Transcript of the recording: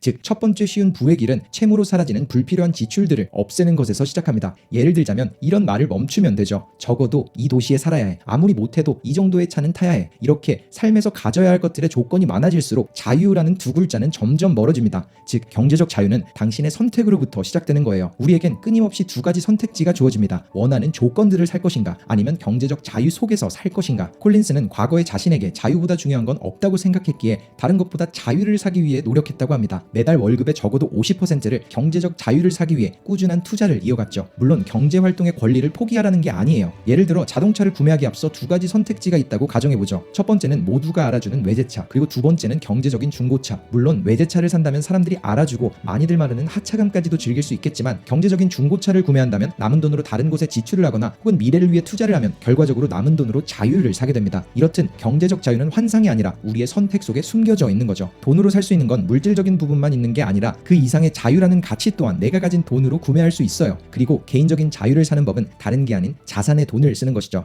즉 첫 번째 쉬운 부의 길은 채무로 사라지는 불필요한 지출들을 없애는 것에서 시작합니다. 예를 들자면 이런 말을 멈추면 되죠. 적어도 이 도시에 살아야 해. 아무리 못해도 이 정도의 차는 타야 해. 이렇게 삶에서 가져야 할 것들의 조건이 많아질수록 자유라는 두 글자는 점점 멀어집니다. 즉 경제적 자유는 당신의 선택으로부터 시작되는 거예요. 우리에겐 끊임없이 두 가지 선택지가 주어집니다. 원하는 조건들을 살 것인가 아니면 경제적 자유 속에서 살 것인가. 콜린스는 과거에 자신에게 자유보다 중요한 건 없다고 생각했기에 다른 것보다 자유를 사기 위해 노력했다고 합니다. 매달 월급의 적어도 50%를 경제적 자유를 사기 위해 꾸준한 투자를 이어갔죠. 물론 경제 활동의 권리를 포기하라는 게 아니에요. 예를 들어 자동차를 구매하기 앞서 두 가지 선택지가 있다고 가정해보죠. 첫 번째는 모두가 알아주는 외제차, 그리고 두 번째는 경제적인 중고차. 물론 외제차를 산다면 사람들이 알아주고 많이들 말하는 하차감까지도 즐길 수 있겠지만 경제적인 중고차를 구매한다면 남은 돈으로 다른 곳에 지출을 하거나 혹은 미래를 위해 투자를 하면 결과적으로 남은 돈으로 자유를 사게 됩니다. 이렇듯 경제적 자유는 환상이 아니라 우리의 선택 속에 숨겨져 있는 거죠. 돈으로 살 수 있는 건 물질적인 부분 만 있는 게 아니라 그 이상의 자유라는 가치 또한 내가 가진 돈으로 구매할 수 있어요. 그리고 개인적인 자유를 사는 법은 다른 게 아닌 자산의 돈을 쓰는 것이죠.